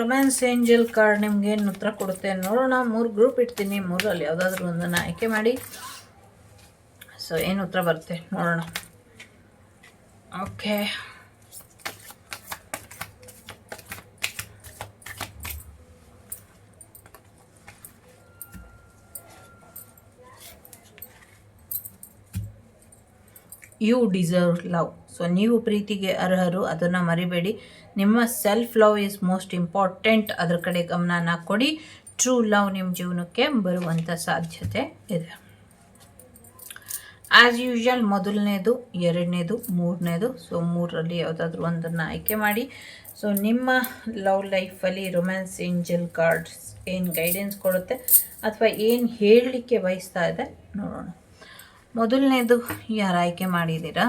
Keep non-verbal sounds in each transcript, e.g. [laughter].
Romance angel card ನಿಮ್ಗೆ ಏನು ಉತ್ತರ ಕೊಡುತ್ತೆ ನೋಡೋಣ. ಮೂರು ಗ್ರೂಪ್ ಇಡ್ತೀನಿ. ಮೂರಲ್ಲಿ ಯಾವುದಾದ್ರು ಒಂದನ್ನು ಆಯ್ಕೆ ಮಾಡಿ. ಸೊ ಏನು ಉತ್ತರ ಬರುತ್ತೆ ನೋಡೋಣ. Okay you deserve love so ನೀವು ಪ್ರೀತಿಗೆ ಅರ್ಹರು, ಅದನ್ನು ಮರಿಬೇಡಿ. ನಿಮ್ಮ self love is most important ಅದ್ರ ಕಡೆ ಗಮನನ ಕೊಡಿ. ಟ್ರೂ ಲವ್ ನಿಮ್ಮ ಜೀವನಕ್ಕೆ ಬರುವಂಥ ಸಾಧ್ಯತೆ ಇದೆ. ಆ್ಯಸ್ ಯೂಶಲ್ ಮೊದಲನೇದು, ಎರಡನೇದು, ಮೂರನೇದು. ಸೊ ಮೂರರಲ್ಲಿ ಯಾವುದಾದ್ರೂ ಒಂದನ್ನು ಆಯ್ಕೆ ಮಾಡಿ. ಸೊ ನಿಮ್ಮ ಲವ್ ಲೈಫಲ್ಲಿ ರೊಮ್ಯಾನ್ಸ್ ಏಂಜಲ್ ಕಾರ್ಡ್ಸ್ ಏನು ಗೈಡೆನ್ಸ್ ಕೊಡುತ್ತೆ ಅಥವಾ ಏನು ಹೇಳಲಿಕ್ಕೆ ಬಯಸ್ತಾ ಇದೆ ನೋಡೋಣ. ಮೊದಲನೇದು ಯಾರು ಆಯ್ಕೆ ಮಾಡಿದ್ದೀರಾ?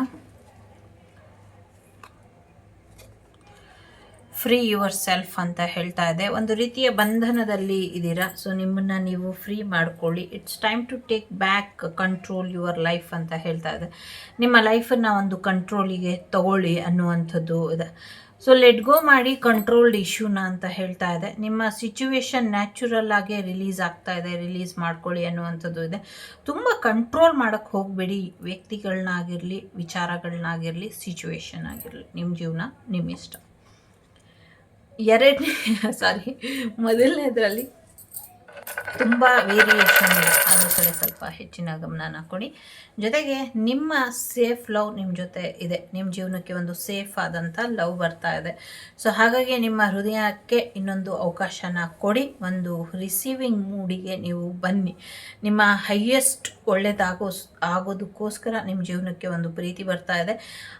ಫ್ರೀ ಯುವರ್ ಸೆಲ್ಫ್ ಅಂತ ಹೇಳ್ತಾ ಇದೆ. ಒಂದು ರೀತಿಯ ಬಂಧನದಲ್ಲಿ ಇದ್ದೀರಾ? ಸೊ ನಿಮ್ಮನ್ನು ನೀವು ಫ್ರೀ ಮಾಡ್ಕೊಳ್ಳಿ. It's time to take back control your life ಅಂತ ಹೇಳ್ತಾ ಇದೆ. ನಿಮ್ಮ ಲೈಫನ್ನು ಒಂದು ಕಂಟ್ರೋಲಿಗೆ ತಗೊಳ್ಳಿ ಅನ್ನುವಂಥದ್ದು ಇದೆ. ಸೊ ಲೆಟ್ ಗೋ ಮಾಡಿ ಕಂಟ್ರೋಲ್ಡ್ ಇಶ್ಯೂನ ಅಂತ ಹೇಳ್ತಾ ಇದೆ. ನಿಮ್ಮ ಸಿಚುವೇಶನ್ ನ್ಯಾಚುರಲ್ ಆಗಿ ರಿಲೀಸ್ ಆಗ್ತಾ ಇದೆ. ರಿಲೀಸ್ ಮಾಡ್ಕೊಳ್ಳಿ ಅನ್ನುವಂಥದ್ದು ಇದೆ. ತುಂಬ ಕಂಟ್ರೋಲ್ ಮಾಡೋಕ್ಕೆ ಹೋಗಬೇಡಿ. ವ್ಯಕ್ತಿಗಳನ್ನಾಗಿರಲಿ, ವಿಚಾರಗಳನ್ನಾಗಿರಲಿ ಸಿಚುವೇಶನ್ ಆಗಿರಲಿ. ನಿಮ್ಮ ಜೀವನ ನಿಮ್ಮ ಇಷ್ಟ. ಎರಡನೇ, ಸಾರಿ, ಮೊದಲನೇದರಲ್ಲಿ ತುಂಬ ವೇರಿಯೇಷನ್ ಅದ್ರ ಕಡೆ ಸ್ವಲ್ಪ ಹೆಚ್ಚಿನ ಗಮನನ ಕೊಡಿ. ಜೊತೆಗೆ ನಿಮ್ಮ ಸೇಫ್ ಲವ್ ನಿಮ್ಮ ಜೊತೆ ಇದೆ. ನಿಮ್ಮ ಜೀವನಕ್ಕೆ ಒಂದು ಸೇಫ್ ಆದಂಥ ಲವ್ ಬರ್ತಾ ಇದೆ. ಸೊ ಹಾಗಾಗಿ ನಿಮ್ಮ ಹೃದಯಕ್ಕೆ ಇನ್ನೊಂದು ಅವಕಾಶನ ಕೊಡಿ. ಒಂದು ರಿಸೀವಿಂಗ್ ಮೂಡಿಗೆ ನೀವು ಬನ್ನಿ. ನಿಮ್ಮ ಹೈಯೆಸ್ಟ್ ಒಳ್ಳೆಯದಾಗೋ ಆಗೋದಕ್ಕೋಸ್ಕರ ನಿಮ್ಮ ಜೀವನಕ್ಕೆ ಒಂದು ಪ್ರೀತಿ ಬರ್ತಾ ಇದೆ.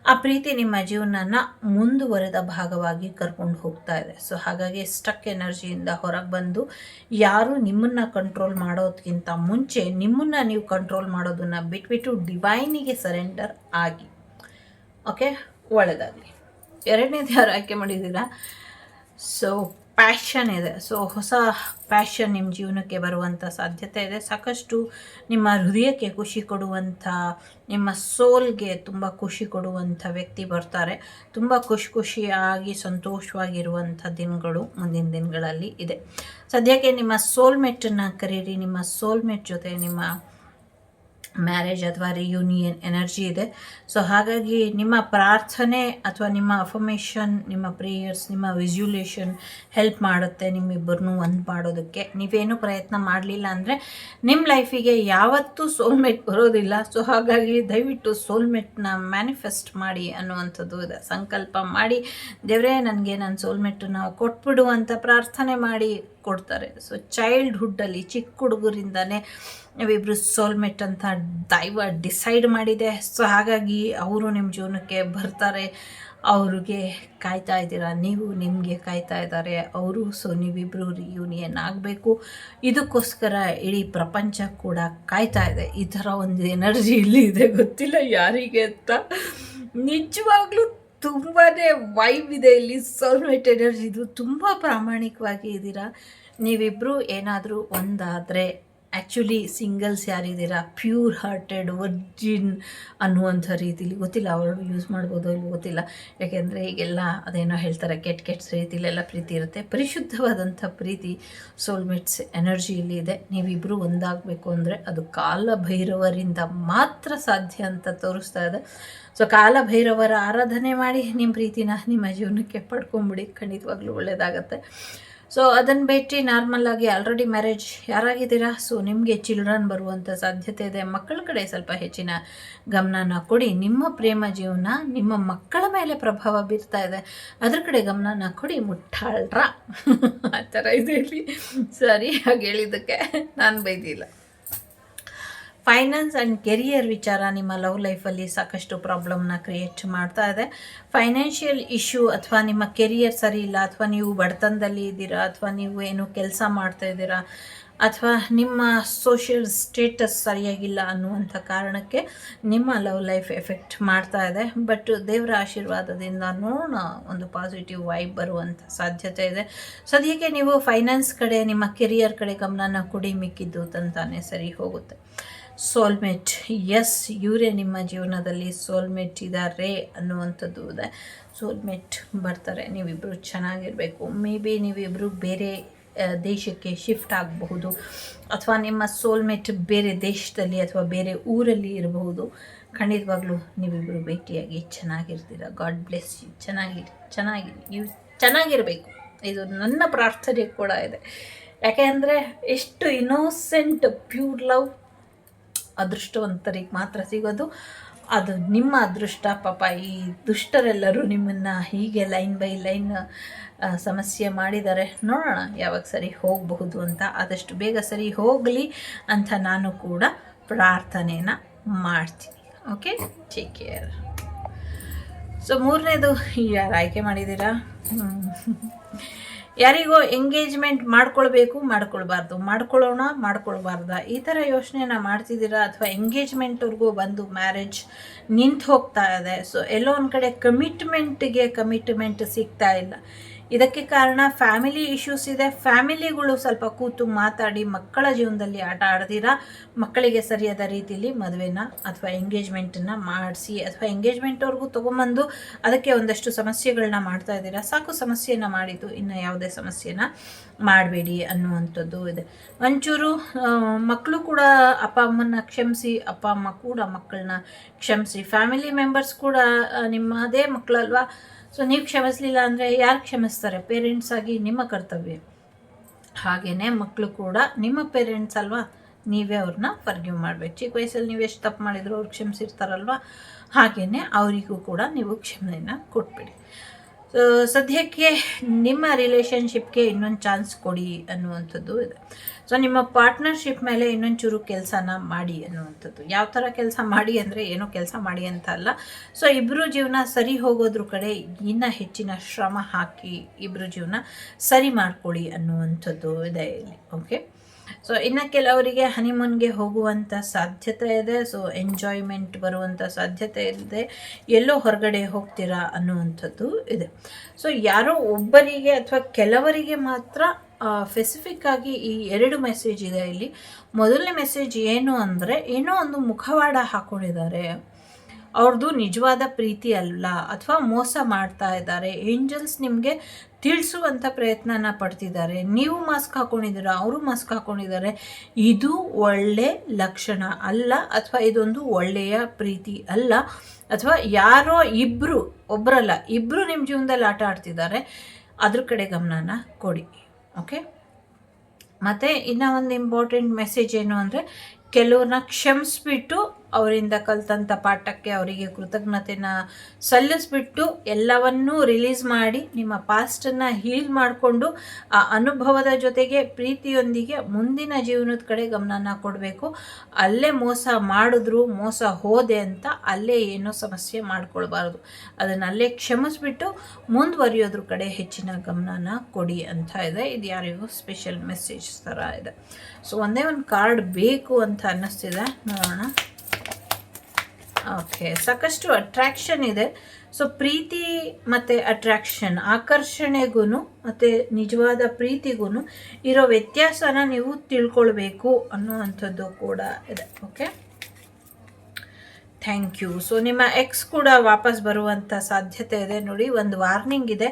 ಆ ಪ್ರೀತಿ ನಿಮ್ಮ ಜೀವನನ ಮುಂದುವರೆದ ಭಾಗವಾಗಿ ಕರ್ಕೊಂಡು ಹೋಗ್ತಾ ಇದೆ. ಸೊ, ಹಾಗಾಗಿ ಸ್ಟಕ್ ಎನರ್ಜಿಯಿಂದ ಹೊರಗೆ ಬಂದು ಯಾರು ನಿಮ್ಮನ್ನು ಕಂಟ್ರೋಲ್ ಮಾಡೋದಕ್ಕಿಂತ ಮುಂಚೆ ನಿಮ್ಮನ್ನು ನೀವು ಕಂಟ್ರೋಲ್ ಮಾಡೋದನ್ನು ಬಿಟ್ಬಿಟ್ಟು ಡಿವೈನಿಗೆ ಸರೆಂಡರ್ ಆಗಿ. ಓಕೆ ಒಳ್ಳೆಯದಾಗಲಿ ಎರಡನೇದು ಯಾರು ಆಯ್ಕೆ ಮಾಡಿದ್ದೀರಾ? ಸೊ ಪ್ಯಾಷನ್ ಇದೆ. ಸೊ ಹೊಸ ಪ್ಯಾಷನ್ ನಿಮ್ಮ ಜೀವನಕ್ಕೆ ಬರುವಂಥ ಸಾಧ್ಯತೆ ಇದೆ. ಸಾಕಷ್ಟು ನಿಮ್ಮ ಹೃದಯಕ್ಕೆ ಖುಷಿ ಕೊಡುವಂಥ ನಿಮ್ಮ ಸೋಲ್ಗೆ ತುಂಬ ಖುಷಿ ಕೊಡುವಂಥ ವ್ಯಕ್ತಿ ಬರ್ತಾರೆ. ತುಂಬ ಖುಷಿ ಖುಷಿಯಾಗಿ ಸಂತೋಷವಾಗಿರುವಂಥ ದಿನಗಳು ಮುಂದಿನ ದಿನಗಳಲ್ಲಿ ಇದೆ. ಸದ್ಯಕ್ಕೆ ನಿಮ್ಮ ಸೋಲ್ಮೇಟನ್ನು ಕರೀರಿ. ನಿಮ್ಮ ಸೋಲ್ಮೇಟ್ ಜೊತೆ ನಿಮ್ಮ ಮ್ಯಾರೇಜ್ ಅಥವಾ ರಿಯೂನಿಯನ್ ಎನರ್ಜಿ ಇದೆ. ಸೊ ಹಾಗಾಗಿ ನಿಮ್ಮ ಪ್ರಾರ್ಥನೆ ಅಥವಾ ನಿಮ್ಮ ಅಫಮೇಷನ್ ನಿಮ್ಮ ಪ್ರೇಯರ್ಸ್ ನಿಮ್ಮ ವಿಸ್ಯುಲೇಷನ್ ಹೆಲ್ಪ್ ಮಾಡುತ್ತೆ ನಿಮ್ಮಿಬ್ಬರನ್ನೂ ಒಂದು ಮಾಡೋದಕ್ಕೆ. ನೀವೇನು ಪ್ರಯತ್ನ ಮಾಡಲಿಲ್ಲ ಅಂದರೆ ನಿಮ್ಮ ಲೈಫಿಗೆ ಯಾವತ್ತೂ ಸೋಲ್ಮೇಟ್ ಬರೋದಿಲ್ಲ. ಸೊ ಹಾಗಾಗಿ ದಯವಿಟ್ಟು ಸೋಲ್ಮೇಟ್ನ ಮ್ಯಾನಿಫೆಸ್ಟ್ ಮಾಡಿ ಅನ್ನುವಂಥದ್ದು ಇದೆ. ಸಂಕಲ್ಪ ಮಾಡಿ, ದೇವರೇ, ನನಗೆ ನನ್ನ ಸೋಲ್ಮೇಟನ್ನು ಕೊಟ್ಬಿಡು ಅಂತ ಪ್ರಾರ್ಥನೆ ಮಾಡಿ. ಕೊಡ್ತಾರೆ. ಸೊ ಚೈಲ್ಡ್ಹುಡ್ಡಲ್ಲಿ ಚಿಕ್ಕ ಹುಡುಗರಿಂದನೇ ನಾವಿಬ್ಬರು ಸೋಲ್ಮೇಟ್ ಅಂತ ದೈವ ಡಿಸೈಡ್ ಮಾಡಿದೆ. ಸೊ ಹಾಗಾಗಿ ಅವರು ನಿಮ್ಮ ಜೀವನಕ್ಕೆ ಬರ್ತಾರೆ. ಅವ್ರಿಗೆ ಕಾಯ್ತಾ ಇದ್ದೀರಾ? ನೀವು ನಿಮಗೆ ಕಾಯ್ತಾ ಇದ್ದಾರೆ. ಅವರು ಸೊ ನೀವಿಬ್ಬರು ರಿಯೂನಿಯನ್ ಆಗಬೇಕು. ಇದಕ್ಕೋಸ್ಕರ ಇಡೀ ಪ್ರಪಂಚ ಕೂಡ ಕಾಯ್ತಾ ಇದೆ. ಈ ಥರ ಒಂದು ಎನರ್ಜಿ ಇಲ್ಲಿ ಇದೆ ಗೊತ್ತಿಲ್ಲ ಯಾರಿಗೆ ಅಂತ. ನಿಜವಾಗ್ಲೂ ತುಂಬಾ ವೈಬ್ ಇದೆ ಇಲ್ಲಿ ಸೋಲ್ಮೇಟ್ ಎನರ್ಜಿದು ತುಂಬ ಪ್ರಾಮಾಣಿಕವಾಗಿ ಇದ್ದೀರಾ ನೀವಿಬ್ಬರು ಏನಾದರೂ ಒಂದಾದರೆ ಆ್ಯಕ್ಚುಲಿ ಸಿಂಗಲ್ಸ್ ಯಾರಿದ್ದೀರಾ? ಪ್ಯೂರ್ ಹಾರ್ಟೆಡ್ ವರ್ಜಿನ್ ಅನ್ನುವಂಥ ರೀತಿಲಿ. ಗೊತ್ತಿಲ್ಲ ಅವರು ಯೂಸ್ ಮಾಡ್ಬೋದು ಇಲ್ಲಿ ಗೊತ್ತಿಲ್ಲ. ಯಾಕೆಂದರೆ ಈಗೆಲ್ಲ ಅದೇನೋ ಹೇಳ್ತಾರೆ, ಕೆಟ್ಟ ಕೆಟ್ಟ ರೀತಿಲೆಲ್ಲ ಪ್ರೀತಿ ಇರುತ್ತೆ. ಪರಿಶುದ್ಧವಾದಂಥ ಪ್ರೀತಿ ಸೋಲ್ಮೇಟ್ಸ್ ಎನರ್ಜಿಯಲ್ಲಿ ಇದೆ. ನೀವಿಬ್ಬರು ಒಂದಾಗಬೇಕು ಅಂದರೆ ಅದು ಕಾಲ ಭೈರವರಿಂದ ಮಾತ್ರ ಸಾಧ್ಯ ಅಂತ ತೋರಿಸ್ತಾ ಇದೆ. ಸೊ ಕಾಲಭೈರವರ ಆರಾಧನೆ ಮಾಡಿ ನಿಮ್ಮ ಪ್ರೀತಿನ ನಿಮ್ಮ ಜೀವನಕ್ಕೆ ಪಡ್ಕೊಂಬಿಡಿ. ಖಂಡಿತವಾಗ್ಲೂ ಒಳ್ಳೆಯದಾಗತ್ತೆ ಸೊ ಅದನ್ನು ಬಿಟ್ಟು ನಾರ್ಮಲ್ಲಾಗಿ ಆಲ್ರೆಡಿ ಮ್ಯಾರೇಜ್ ಯಾರಾಗಿದ್ದೀರಾ? ಸೊ ನಿಮಗೆ ಚಿಲ್ಡ್ರನ್ ಬರುವಂಥ ಸಾಧ್ಯತೆ ಇದೆ. ಮಕ್ಕಳ ಕಡೆ ಸ್ವಲ್ಪ ಹೆಚ್ಚಿನ ಗಮನನ ಕೊಡಿ. ನಿಮ್ಮ ಪ್ರೇಮ ಜೀವನ ನಿಮ್ಮ ಮಕ್ಕಳ ಮೇಲೆ ಪ್ರಭಾವ ಬೀರ್ತಾ ಇದೆ. ಅದ್ರ ಕಡೆ ಗಮನನ ಕೊಡಿ. ಮುಟ್ಟಾಳ್ರ. [laughs] ಆ ಥರ ಇದೆ ಸರಿ, ಹಾಗೆ ಹೇಳಿದ್ದಕ್ಕೆ ನಾನು ಬೈದಿಲ್ಲ. ಫೈನಾನ್ಸ್ ಆ್ಯಂಡ್ ಕೆರಿಯರ್ ವಿಚಾರ ನಿಮ್ಮ ಲವ್ ಲೈಫಲ್ಲಿ ಸಾಕಷ್ಟು ಪ್ರಾಬ್ಲಮ್ನ ಕ್ರಿಯೇಟ್ ಮಾಡ್ತಾ ಇದೆ. ಫೈನಾನ್ಷಿಯಲ್ ಇಶ್ಯೂ ಅಥವಾ ನಿಮ್ಮ ಕೆರಿಯರ್ ಸರಿ ಇಲ್ಲ, ಅಥವಾ ನೀವು ಬಡತನದಲ್ಲಿ ಇದ್ದೀರಾ, ಅಥವಾ ನೀವು ಏನು ಕೆಲಸ ಮಾಡ್ತಾ ಇದ್ದೀರಾ, ಅಥವಾ ನಿಮ್ಮ ಸೋಷಿಯಲ್ ಸ್ಟೇಟಸ್ ಸರಿಯಾಗಿಲ್ಲ ಅನ್ನುವಂಥ ಕಾರಣಕ್ಕೆ ನಿಮ್ಮ ಲವ್ ಲೈಫ್ ಎಫೆಕ್ಟ್ ಮಾಡ್ತಾ ಇದೆ. ಬಟ್ ದೇವರ ಆಶೀರ್ವಾದದಿಂದ ನೋಡೋಣ, ಒಂದು ಪಾಸಿಟಿವ್ ವೈಬ್ ಬರುವಂಥ ಸಾಧ್ಯತೆ ಇದೆ. ಸದ್ಯಕ್ಕೆ ನೀವು ಫೈನಾನ್ಸ್ ಕಡೆ, ನಿಮ್ಮ ಕೆರಿಯರ್ ಕಡೆ ಗಮನನ ಕೊಡಿ ಮಿಕ್ಕಿದ್ದು ತಂತಾನೆ ಸರಿ ಹೋಗುತ್ತೆ. ಸೋಲ್ಮೇಟ್. ಎಸ್, ಇವರೇ ನಿಮ್ಮ ಜೀವನದಲ್ಲಿ ಸೋಲ್ಮೇಟ್ ಇದ್ದಾರೆ ಅನ್ನುವಂಥದ್ದು ಇದೆ. ಸೋಲ್ಮೇಟ್ ಬರ್ತಾರೆ. ನೀವಿಬ್ಬರು ಚೆನ್ನಾಗಿರಬೇಕು. ಮೇ ಬಿ ನೀವಿಬ್ಬರು ಬೇರೆ ದೇಶಕ್ಕೆ ಶಿಫ್ಟ್ ಆಗಬಹುದು. ಅಥವಾ ನಿಮ್ಮ ಸೋಲ್ಮೇಟ್ ಬೇರೆ ದೇಶದಲ್ಲಿ ಅಥವಾ ಬೇರೆ ಊರಲ್ಲಿ ಇರಬಹುದು. ಖಂಡಿತವಾಗ್ಲೂ ನೀವಿಬ್ಬರು ಭೇಟಿಯಾಗಿ ಚೆನ್ನಾಗಿರ್ತೀರ. God bless you. ಚೆನ್ನಾಗಿರಿ ಚೆನ್ನಾಗಿರಿ ನೀವು ಚೆನ್ನಾಗಿರಬೇಕು. ಇದು ನನ್ನ ಪ್ರಾರ್ಥನೆ ಕೂಡ ಇದೆ. ಯಾಕೆಂದರೆ ಎಷ್ಟು ಇನೋಸೆಂಟ್ ಪ್ಯೂರ್ ಲವ್ ಅದೃಷ್ಟವಂತರಿಗೆ ಮಾತ್ರ ಸಿಗೋದು. ಅದು ನಿಮ್ಮ ಅದೃಷ್ಟ, ಪಾಪ ಈ ದುಷ್ಟರೆಲ್ಲರೂ ನಿಮ್ಮನ್ನು ಹೀಗೆ ಲೈನ್ ಬೈ ಲೈನ್ ಸಮಸ್ಯೆ ಮಾಡಿದ್ದಾರೆ. ನೋಡೋಣ ಯಾವಾಗ ಸರಿ ಹೋಗಬಹುದು ಅಂತ. ಆದಷ್ಟು ಬೇಗ ಸರಿ ಹೋಗಲಿ ಅಂತ ನಾನು ಕೂಡ ಪ್ರಾರ್ಥನೆಯನ್ನು ಮಾಡ್ತೀನಿ. ಓಕೆ ಟೇಕ್ ಕೇರ್ ಸೊ ಮೂರನೇದು ಯಾರು ಆಯ್ಕೆ ಮಾಡಿದ್ದೀರಾ? ಹ್ಮ್. ಯಾರಿಗೋ ಎಂಗೇಜ್ಮೆಂಟ್ ಮಾಡ್ಕೊಳ್ಬೇಕು, ಮಾಡ್ಕೊಳ್ಬಾರ್ದು. ಮಾಡ್ಕೊಳ್ಳೋಣ, ಮಾಡ್ಕೊಳ್ಬಾರ್ದ. ಈ ಥರ ಯೋಚನೆನ ಮಾಡ್ತಿದ್ದೀರಾ? ಅಥವಾ ಎಂಗೇಜ್ಮೆಂಟ್ವರೆಗೂ ಬಂದು ಮ್ಯಾರೇಜ್ ನಿಂತು ಹೋಗ್ತಾ ಇದೆ. ಸೊ ಎಲ್ಲೋ ಒಂದು ಕಡೆ ಕಮಿಟ್ಮೆಂಟ್ಗೆ ಕಮಿಟ್ಮೆಂಟ್ ಸಿಗ್ತಾ ಇಲ್ಲ. ಇದಕ್ಕೆ ಕಾರಣ ಫ್ಯಾಮಿಲಿ ಇಶ್ಯೂಸ್ ಇದೆ. ಫ್ಯಾಮಿಲಿಗಳು ಸ್ವಲ್ಪ ಕೂತು ಮಾತಾಡಿ ಮಕ್ಕಳ ಜೀವನದಲ್ಲಿ ಆಟ ಆಡ್ದಿರಾ ಮಕ್ಕಳಿಗೆ ಸರಿಯಾದ ರೀತಿಯಲ್ಲಿ ಮದುವೆನ ಅಥವಾ ಎಂಗೇಜ್ಮೆಂಟನ್ನು ಮಾಡಿಸಿ ಅಥವಾ ಎಂಗೇಜ್ಮೆಂಟ್ವರೆಗೂ ತೊಗೊಂಬಂದು ಅದಕ್ಕೆ ಒಂದಷ್ಟು ಸಮಸ್ಯೆಗಳನ್ನ ಮಾಡ್ತಾ ಇದ್ದೀರಾ? ಸಾಕು ಸಮಸ್ಯೆಯನ್ನು ಮಾಡಿದ್ದು, ಇನ್ನು ಯಾವುದೇ ಸಮಸ್ಯೆನ ಮಾಡಬೇಡಿ ಅನ್ನುವಂಥದ್ದು ಇದೆ. ಒಂಚೂರು ಮಕ್ಕಳು ಕೂಡ ಅಪ್ಪ ಅಮ್ಮನ ಕ್ಷಮಿಸಿ, ಅಪ್ಪ ಅಮ್ಮ ಕೂಡ ಮಕ್ಕಳನ್ನ ಕ್ಷಮಿಸಿ ಫ್ಯಾಮಿಲಿ ಮೆಂಬರ್ಸ್ ಕೂಡ ನಿಮ್ಮದೇ ಮಕ್ಕಳಲ್ವಾ? ಸೊ ನೀವು ಕ್ಷಮಿಸಲಿಲ್ಲ ಅಂದರೆ ಯಾರು ಕ್ಷಮಿಸ್ತಾರೆ? ಪೇರೆಂಟ್ಸ್ ಆಗಿ ನಿಮ್ಮ ಕರ್ತವ್ಯ. ಹಾಗೆಯೇ ಮಕ್ಕಳು ಕೂಡ ನಿಮ್ಮ ಪೇರೆಂಟ್ಸ್ ಅಲ್ವಾ? ನೀವೇ ಅವ್ರನ್ನ ಫರ್ಗಿವ್ ಮಾಡಬೇಕು. ಚಿಕ್ಕ ವಯಸ್ಸಲ್ಲಿ ನೀವು ಎಷ್ಟು ತಪ್ಪು ಮಾಡಿದ್ರು ಅವ್ರು ಕ್ಷಮಿಸಿರ್ತಾರಲ್ವ? ಹಾಗೆಯೇ ಅವರಿಗೂ ಕೂಡ ನೀವು ಕ್ಷಮೆಯನ್ನು ಕೊಟ್ಬಿಡಿ. ಸೊ ಸದ್ಯಕ್ಕೆ ನಿಮ್ಮ ರಿಲೇಶನ್ಶಿಪ್ಗೆ ಇನ್ನೊಂದು ಚಾನ್ಸ್ ಕೊಡಿ ಅನ್ನುವಂಥದ್ದು ಇದೆ. ಸೊ ನಿಮ್ಮ ಪಾರ್ಟ್ನರ್ಶಿಪ್ ಮೇಲೆ ಇನ್ನೊಂಚೂರು ಕೆಲಸನ ಮಾಡಿ ಅನ್ನುವಂಥದ್ದು. ಯಾವ ಥರ ಕೆಲಸ ಮಾಡಿ ಅಂದರೆ ಏನೋ ಕೆಲಸ ಮಾಡಿ ಅಂತ ಅಲ್ಲ. ಸೊ ಇಬ್ಬರು ಜೀವನ ಸರಿ ಹೋಗೋದ್ರ ಕಡೆ ಇನ್ನೂ ಹೆಚ್ಚಿನ ಶ್ರಮ ಹಾಕಿ ಇಬ್ಬರು ಜೀವನ ಸರಿ ಮಾಡ್ಕೊಳ್ಳಿ ಅನ್ನುವಂಥದ್ದು ಇದೆ ಇಲ್ಲಿ. ಓಕೆ ಸೊ ಇನ್ನು ಕೆಲವರಿಗೆ ಹನಿಮೂನ್ಗೆ ಹೋಗುವಂಥ ಸಾಧ್ಯತೆ ಇದೆ. ಸೊ ಎಂಜಾಯ್ಮೆಂಟ್ ಬರುವಂಥ ಸಾಧ್ಯತೆ ಇದೆ. ಎಲ್ಲೋ ಹೊರಗಡೆ ಹೋಗ್ತೀರಾ ಅನ್ನುವಂಥದ್ದು ಇದೆ. ಸೊ ಯಾರೋ ಒಬ್ಬರಿಗೆ ಅಥವಾ ಕೆಲವರಿಗೆ ಮಾತ್ರ ಸ್ಪೆಸಿಫಿಕ್ ಆಗಿ ಈ ಎರಡು ಮೆಸೇಜ್ ಇದೆ. ಇಲ್ಲಿ ಮೊದಲನೇ ಮೆಸೇಜ್ ಏನು ಅಂದರೆ ಏನೋ ಒಂದು ಮುಖವಾಡ ಹಾಕ್ಕೊಂಡಿದ್ದಾರೆ ಅವ್ರದ್ದು ನಿಜವಾದ ಪ್ರೀತಿ ಅಲ್ಲ ಅಥವಾ ಮೋಸ ಮಾಡ್ತಾ ಇದ್ದಾರೆ. ಏಂಜಲ್ಸ್ ನಿಮಗೆ ತಿಳಿಸುವಂಥ ಪ್ರಯತ್ನನ ಪಡ್ತಿದ್ದಾರೆ. ನೀವು ಮಾಸ್ಕ್ ಹಾಕ್ಕೊಂಡಿದ್ದೀರಾ ಅವರು ಮಾಸ್ಕ್ ಹಾಕೊಂಡಿದ್ದಾರೆ. ಇದು ಒಳ್ಳೆ ಲಕ್ಷಣ ಅಲ್ಲ ಅಥವಾ ಇದೊಂದು ಒಳ್ಳೆಯ ಪ್ರೀತಿ ಅಲ್ಲ ಅಥವಾ ಯಾರೋ ಇಬ್ಬರು ಒಬ್ಬರಲ್ಲ ಇಬ್ಬರು ನಿಮ್ಮ ಜೀವನದಲ್ಲಿ ಆಟ ಆಡ್ತಿದ್ದಾರೆ. ಅದ್ರ ಕಡೆ ಗಮನನ ಕೊಡಿ, ಓಕೆ? ಮತ್ತು ಇನ್ನೂ ಒಂದು ಇಂಪಾರ್ಟೆಂಟ್ ಮೆಸೇಜ್ ಏನು ಅಂದರೆ, ಕೆಲವ್ರನ್ನ ಕ್ಷಮಿಸ್ಬಿಟ್ಟು ಅವರಿಂದ ಕಲ್ತಂಥ ಪಾಠಕ್ಕೆ ಅವರಿಗೆ ಕೃತಜ್ಞತೆನ ಸಲ್ಲಿಸ್ಬಿಟ್ಟು ಎಲ್ಲವನ್ನೂ ರಿಲೀಸ್ ಮಾಡಿ ನಿಮ್ಮ ಪಾಸ್ಟನ್ನು ಹೀಲ್ ಮಾಡಿಕೊಂಡು ಆ ಅನುಭವದ ಜೊತೆಗೆ ಪ್ರೀತಿಯೊಂದಿಗೆ ಮುಂದಿನ ಜೀವನದ ಕಡೆ ಗಮನನ ಕೊಡಬೇಕು. ಅಲ್ಲೇ ಮೋಸ ಮಾಡಿದ್ರು, ಮೋಸ ಹೋದೆ ಅಂತ ಅಲ್ಲೇ ಏನೋ ಸಮಸ್ಯೆ ಮಾಡ್ಕೊಳ್ಬಾರ್ದು. ಅದನ್ನು ಅಲ್ಲೇ ಕ್ಷಮಿಸ್ಬಿಟ್ಟು ಮುಂದುವರಿಯೋದ್ರ ಕಡೆ ಹೆಚ್ಚಿನ ಗಮನನ ಕೊಡಿ ಅಂತ ಇದೆ. ಇದು ಯಾರಿಗೂ ಸ್ಪೆಷಲ್ ಮೆಸೇಜ್ ಥರ ಇದೆ. ಸೊ ಒಂದೇ ಒಂದು ಕಾರ್ಡ್ ಬೇಕು ಅಂತ ಅನ್ನಿಸ್ತಿದೆ. ನೋಡೋಣ. ಓಕೆ ಸಾಕಷ್ಟು ಅಟ್ರಾಕ್ಷನ್ ಇದೆ. ಸೊ ಪ್ರೀತಿ ಮತ್ತು ಅಟ್ರಾಕ್ಷನ್ ಆಕರ್ಷಣೆಗೂ ಮತ್ತು ನಿಜವಾದ ಪ್ರೀತಿಗೂ ಇರೋ ವ್ಯತ್ಯಾಸನ ನೀವು ತಿಳ್ಕೊಳ್ಬೇಕು ಅನ್ನುವಂಥದ್ದು ಕೂಡ ಇದೆ. ಓಕೆ ಥ್ಯಾಂಕ್ ಯು ಸೊ ನಿಮ್ಮ ಎಕ್ಸ್ ಕೂಡ ವಾಪಸ್ ಬರುವಂಥ ಸಾಧ್ಯತೆ ಇದೆ. ನೋಡಿ, ಒಂದು ವಾರ್ನಿಂಗ್ ಇದೆ.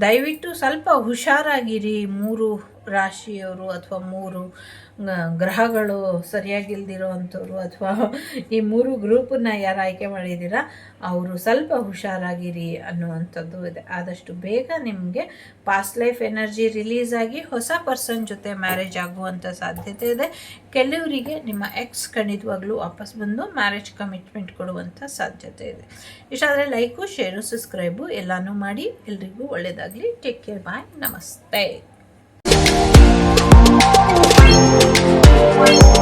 ದಯವಿಟ್ಟು ಸ್ವಲ್ಪ ಹುಷಾರಾಗಿರಿ. ಮೂರು ರಾಶಿಯವರು ಅಥವಾ ಮೂರು ಗ್ರಹಗಳು ಸರಿಯಾಗಿಲ್ದಿರೋ ಅಂಥವ್ರು ಅಥವಾ ಈ ಮೂರು ಗ್ರೂಪನ್ನ ಯಾರು ಆಯ್ಕೆ ಮಾಡಿದ್ದೀರಾ, ಅವರು ಸ್ವಲ್ಪ ಹುಷಾರಾಗಿರಿ ಅನ್ನುವಂಥದ್ದು ಇದೆ. ಆದಷ್ಟು ಬೇಗ ನಿಮಗೆ ಪಾಸ್ಟ್ ಲೈಫ್ ಎನರ್ಜಿ ರಿಲೀಸ್ ಆಗಿ ಹೊಸ ಪರ್ಸನ್ ಜೊತೆ ಮ್ಯಾರೇಜ್ ಆಗುವಂಥ ಸಾಧ್ಯತೆ ಇದೆ. ಕೆಲವರಿಗೆ ನಿಮ್ಮ ಎಕ್ಸ್ ಖಂಡಿತವಾಗ್ಲೂ ವಾಪಸ್ ಬಂದು ಮ್ಯಾರೇಜ್ ಕಮಿಟ್ಮೆಂಟ್ ಕೊಡುವಂಥ ಸಾಧ್ಯತೆ ಇದೆ. ಇಷ್ಟಾದರೆ ಲೈಕು ಶೇರು ಸಬ್ಸ್ಕ್ರೈಬು ಎಲ್ಲನೂ ಮಾಡಿ. ಎಲ್ರಿಗೂ ಒಳ್ಳೆಯದಾಗಲಿ ಟೇಕ್ ಕೇರ್ ಬಾಯ್ ನಮಸ್ತೆ. Thank